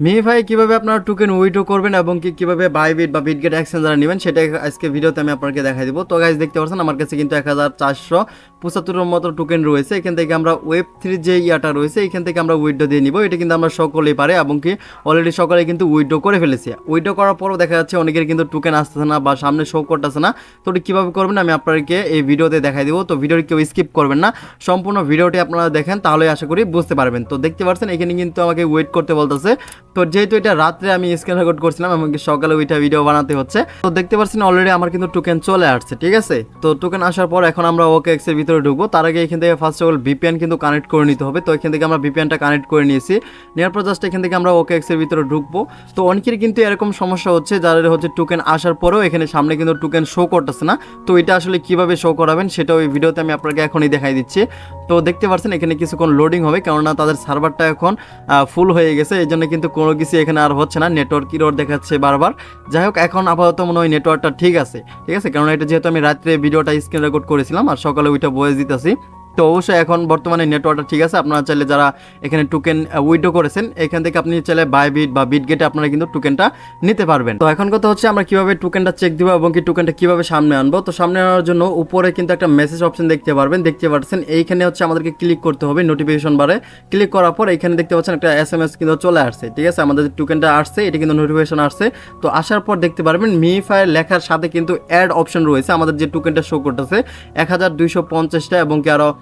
MemeFi কীভাবে আপনারা token withdraw করবেন এবং কি কীভাবে বাইবিট বা বিটগেট এক্সচেঞ্জার নেবেন সেটা আজকে ভিডিওতে আমি আপনাকে দেখাই দিব। তো গাইজ দেখতে পাচ্ছেন আমার কাছে কিন্তু এক হাজার চারশো পঁচাত্তরের মতো টোকেন রয়েছে। এখান থেকে আমরা ওয়েব থ্রি যে ইয়াটা রয়েছে, এখান থেকে আমরা উইড্রো দিয়ে নিব। এটা কিন্তু আমরা সকলেই পারে এবং কি অলরেডি সকলে কিন্তু উইড্রো করে ফেলেছি। উইড্রো করার পরও দেখা যাচ্ছে অনেকের কিন্তু টোকেন আসতেছে না বা সামনে শো করতেছে না। তো ওটা কীভাবে করবেন আমি আপনাকে এই ভিডিওতে দেখাই দিব। তো ভিডিওটি কেউ স্কিপ করবেন না। সম্পূর্ণ ভিডিওটি আপনারা দেখেন তাহলে আশা করি বুঝতে পারবেন। তো দেখতে পাচ্ছেন, এখানে কিন্তু আমাকে ওয়েট করতে বলতেছে। তো যেহেতু এটা রাত্রে আমি স্ক্রিন রেকর্ড করছিলাম, এমনকি সকালে ওইটা ভিডিও বানাতে হচ্ছে, তো দেখতে পাচ্ছেন অলরেডি আমার কিন্তু টোকেন চলে আসছে, ঠিক আছে? তো টোকেন আসার পর এখন আমরা ওকে এক্সের ভিতরে ঢুকবো। তার আগে এখান থেকে ফার্স্ট অফ অল ভিপিএন কিন্তু কানেক্ট করে নিতে হবে। তো এখান থেকে আমরা ভিপিএনটা কানেক্ট করে নিয়েছি। নেওয়ার পর জাস্ট এখান থেকে আমরা ওকে এক্সের ভিতরে ঢুকবো। তো অনেকের কিন্তু এরকম সমস্যা হচ্ছে, যাদের হচ্ছে টোকেন আসার পরেও এখানে সামনে কিন্তু টোকেন শো করতেছে না। তো এটা আসলে কীভাবে শো করাবেন সেটা ওই ভিডিওতে আমি আপনাকে এখনই দেখাই দিচ্ছি। তো দেখতে পাচ্ছেন এখানে কিছুক্ষণ লোডিং হবে, কেননা তাদের সার্ভারটা এখন ফুল হয়ে গেছে। এই জন্য কিন্তু কোনো কিছু এখানে আর হচ্ছে না নেটওয়ার্ক ইরোর দেখাচ্ছে বারবার। যাই হোক, এখন আপাতত মনে হয় নেটওয়ার্কটা ঠিক আছে ঠিক আছে? কারণ এটা যেহেতু আমি রাত্রে ভিডিওটা স্ক্রিন রেকর্ড করেছিলাম, আর সকালে ওইটা বয়েস দিতেছি। তো অবশ্যই এখন বর্তমানে নেটওয়ার্কটা ঠিক আছে। আপনারা চাইলে যারা এখানে টোকেন উইড্রো করেছেন, এখান থেকে আপনি চাইলে বাই বিট বা বিট গেটে আপনারা কিন্তু টোকেনটা নিতে পারবেন। তো এখন কথা হচ্ছে আমরা কীভাবে টোকেনটা চেক দিব এবং কি টোকেনটা কীভাবে সামনে আনব? তো সামনে আনার জন্য উপরে কিন্তু একটা মেসেজ অপশন দেখতে পারবেন। দেখতে পাচ্ছেন এইখানে হচ্ছে আমাদেরকে ক্লিক করতে হবে নোটিফিকেশন বারে ক্লিক করার পর এখানে দেখতে পাচ্ছেন একটা এস এম এস কিন্তু চলে আসছে, ঠিক আছে? আমাদের টোকেনটা আসছে, এটা কিন্তু নোটিফিকেশন আসছে। তো আসার পর দেখতে পারবেন মিফায়ার লেখার সাথে কিন্তু অ্যাড অপশন রয়েছে। আমাদের যে টোকেনটা শো করতেছে, এক হাজার দুইশো পঞ্চাশটা এবং কি আরও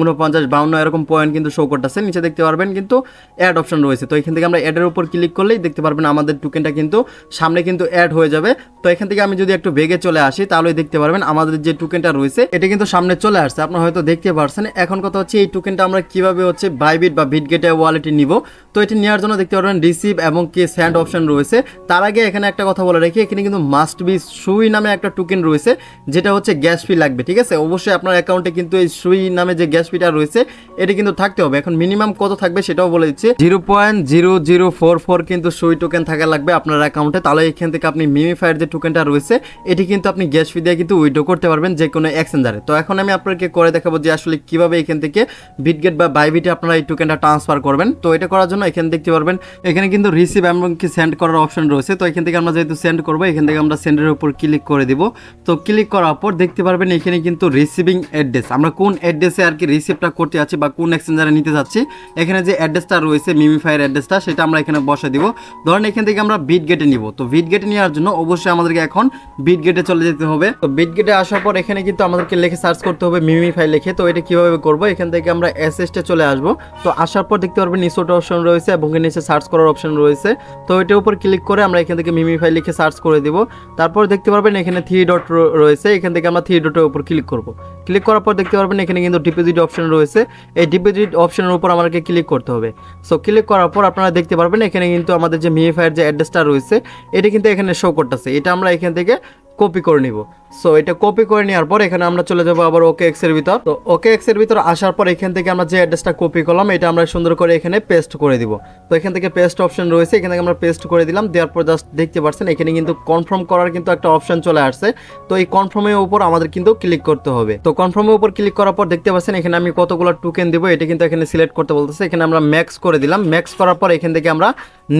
উনপঞ্চাশ বাউন্ন, এরকম পয়েন্ট কিন্তু শো করতেছে। নিচে দেখতে পারবেন কিন্তু অ্যাড অপশন রয়েছে। তো এখান থেকে আমরা অ্যাডের উপর ক্লিক করলেই দেখতে পারবেন আমাদের টোকেনটা কিন্তু সামনে কিন্তু অ্যাড হয়ে যাবে। তো এখান থেকে আমি যদি একটু বেগে চলে আসি তাহলে দেখতে পারবেন আমাদের যে টোকেনটা রয়েছে, এটা কিন্তু সামনে চলে আসছে। আপনারা হয়তো দেখতে পারছেন, এখন কথা হচ্ছে এই টোকেনটা আমরা কীভাবে হচ্ছে বাইবিট বা বিটগেটে ওয়ালেটে নিব। তো এটি নেওয়ার জন্য দেখতে পারবেন রিসিভ এবং কি স্যান্ড অপশন রয়েছে। তার আগে এখানে একটা কথা বলে রাখি, এখানে কিন্তু মাস্ট বি সুই নামে একটা টোকেন রয়েছে, যেটা হচ্ছে গ্যাস ফি লাগবে, ঠিক আছে? অবশ্যই আপনার অ্যাকাউন্টে কিন্তু এই সুই নামে যে গ্যাস ফিটা রয়েছে, এটি কিন্তু থাকতে হবে। এখন মিনিমাম কত থাকবে সেটাও বলে দিচ্ছি। Zero point zero zero four four কিন্তু সুই টোকেন থাকা লাগবে আপনার অ্যাকাউন্টে তাহলে এখান থেকে আপনি মিমিফায়ার যে টোকেনটা রয়েছে, এটি কিন্তু আপনি গ্যাস ফি দিয়ে কিন্তু উইড্রো করতে পারবেন যে কোনো এক্সচেঞ্জারে তো এখন আমি আপনাকে করে দেখাবো যে আসলে কীভাবে এখান থেকে বিটগেট বা বাইবিটে আপনারা এই টোকেনটা ট্রান্সফার করবেন। তো এটা করার জন্য এখানে দেখতে পারবেন, এখানে কিন্তু রিসিভ এবং কি সেন্ড করার অপশন রয়েছে। তো এখান থেকে আমরা যেহেতু সেন্ড করব, এখান থেকে আমরা সেন্ডের উপর ক্লিক করে দিব। তো ক্লিক করার পর দেখতে পারবেন এখানে কিন্তু রিসিভিং অ্যাড্রেস আমরা কোন অ্যাড্রেসে আর কি রিসিভটা করতে যাচ্ছি বা কোন এক্সচেঞ্জারে নিতে যাচ্ছি, এখানে যে অ্যাড্রেসটা রয়েছে মিমিফায়ার অ্যাড্রেসটা সেটা আমরা এখানে বসে দিব। ধরেন এখান থেকে আমরা বিট গেটে নিব। তো বিট গেটে নেওয়ার জন্য অবশ্যই আমাদেরকে এখন বিট গেটে চলে যেতে হবে। তো বিট গেটে আসার পর এখানে কিন্তু আমাদেরকে লিখে সার্চ করতে হবে মিমিফাই লিখে। তো এটা কীভাবে করব? এখান থেকে আমরা এসএসটে চলে আসব। তো আসার পর দেখতে পারবেন নিচোটা অপশন রয়েছে এবং নিচে সার্চ করার অপশন রয়েছে। তো এটার উপর ক্লিক করে আমরা এখান থেকে মিমিফাই লিখে সার্চ করে দিব। তারপর দেখতে পারবেন এখানে থ্রি ডট রয়েছে। এখান থেকে আমরা থ্রি ডটের উপর ক্লিক করব। ক্লিক করার পর দেখতে পারবেন এখানে কিন্তু ডিপোজিট অপশন রয়েছে। এই ডিপোজিট অপশনের উপর আমাদেরকে ক্লিক করতে হবে। সো ক্লিক করার পর আপনারা দেখতে পারবেন, এখানে কিন্তু আমাদের যে মিএফআইয়ের যে অ্যাড্রেসটা রয়েছে, এটা কিন্তু এখানে শো করতেছে। এটা আমরা এখান থেকে কপি করে নিব। সো এটা কপি করে নেওয়ার পর এখানে আমরা চলে যাব আবার ওকে এক্সের ভিতর। তো ওকে এক্সের ভিতর আসার পর এখান থেকে আমরা যে অ্যাড্রেসটা কপি করলাম, এটা আমরা সুন্দর করে এখানে পেস্ট করে দিব। তো এখান থেকে পেস্ট অপশন রয়েছে, এখান থেকে আমরা পেস্ট করে দিলাম, দেওয়ার পর জাস্ট দেখতে পাচ্ছেন এখানে কিন্তু কনফার্ম করার কিন্তু একটা অপশন চলে আসছে। তো এই কনফার্মের উপর আমাদের কিন্তু ক্লিক করতে হবে। তো কনফার্মের উপর ক্লিক করার পর দেখতে পাচ্ছেন, এখানে আমি কতগুলো টোকেন দেবো, এটা কিন্তু এখানে সিলেক্ট করতে বলতেছে। এখানে আমরা ম্যাক্স করে দিলাম। ম্যাক্স করার পর এখান থেকে আমরা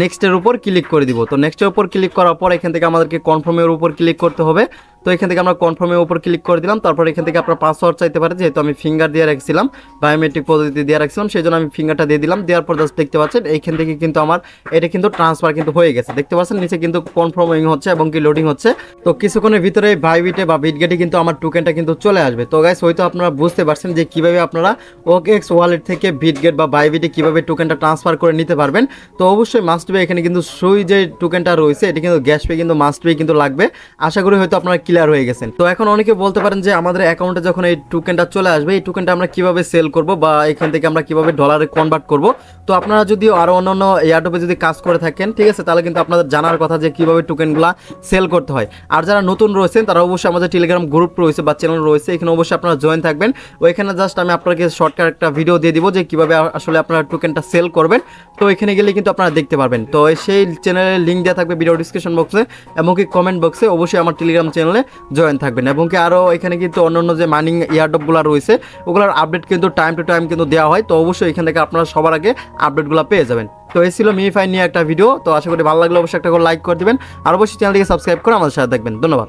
নেক্সটের উপর ক্লিক করে দিব। তো নেক্সটের উপর ক্লিক করার পর এখান থেকে আমাদেরকে কনফার্মের উপর ক্লিক করতে হবে। তো এখান থেকে আমরা কনফার্মের উপর ক্লিক করে দিলাম, তারপর এখান থেকে আপনার পাসওয়ার্ড চাইতে পারে, যেহেতু আমি ফিঙ্গার দিয়ে রাখছিলাম বায়োমেট্রিক পদ্ধতি দিয়ে রাখছিলাম সেই জন্য আমি ফিঙ্গারটা দিয়ে দিলাম, দেওয়ার পর জাস্ট দেখতে পাচ্ছেন, এইখান থেকে কিন্তু আমার, এটা কিন্তু ট্রান্সফার কিন্তু হয়ে গেছে। দেখতে পাচ্ছেন, নিচে কিন্তু কনফার্মিং হচ্ছে এবং কি লোডিং হচ্ছে। তো কিছুক্ষণের ভিতরে বাইবিটে বা বিটগেটে কিন্তু আমার টোকেনটা কিন্তু চলে আসবে। তো গাইস হয়তো আপনারা বুঝতে পারছেন যে কীভাবে আপনারা ওকে এক্স ওয়ালেট থেকে বিটগেট বা বাইবিটে কীভাবে টোকেনটা ট্রান্সফার করে নিতে পারবেন। তো অবশ্যই মাস্ট বি এখানে কিন্তু সুই যে টোকেনটা রয়েছে, এটি কিন্তু গ্যাস পে কিন্তু মাস্ট বি কিন্তু লাগবে। আশা করি হয়তো আপনারা ক্লিয়ার হয়ে গেছেন। তো এখন অনেকে বলতে পারেন যে আমাদের অ্যাকাউন্টে যখন এই টোকেনটা চলে আসবে, এই টোকেনটা আমরা কীভাবে সেল করব বা এখান থেকে আমরা কীভাবে ডলারে কনভার্ট করব? তো আপনারা যদি আরও অন্যান্য এয়ারটোপে যদি কাজ করে থাকেন, ঠিক আছে, তাহলে কিন্তু আপনাদের জানার কথা যে কীভাবে টোকেনগুলো সেল করতে হয়। আর যারা নতুন রয়েছেন, তারা অবশ্যই আমাদের টেলিগ্রাম গ্রুপ রয়েছে বা চ্যানেল রয়েছে, এখানে অবশ্যই আপনারা জয়েন থাকবেন। ওইখানে জাস্ট আমি আপনাকে শর্টকাট একটা ভিডিও দিয়ে দিব যে কীভাবে আসলে আপনারা টোকেনটা সেল করবেন। তো এখানে গেলে কিন্তু আপনারা দেখতে পারবেন। তো সেই চ্যানেলের লিঙ্ক দেওয়া থাকবে ভিডিও ডিসক্রিপশন বক্সে এমনকি কমেন্ট বক্সে অবশ্যই আমার টেলিগ্রাম চ্যানেলে চ্যানেলে জয়েন থাকবেন এবং কি আরও এখানে কিন্তু অন্য অন্য যে মাইনিং ইয়ারডপগুলো রয়েছে, ওগুলোর আপডেট কিন্তু টাইম টু টাইম কিন্তু দেওয়া হয়। তো অবশ্যই এখান থেকে আপনারা সবার আগে আপডেটগুলো পেয়ে যাবেন। তো এই ছিল মিফাই নিয়ে একটা ভিডিও তো আশা করি ভালো লাগলে অবশ্যই একটা করে লাইক করে দেবেন। আর অবশ্যই চ্যানেলটিকে সাবস্ক্রাইব করে আমাদের সাথে দেখবেন ধন্যবাদ।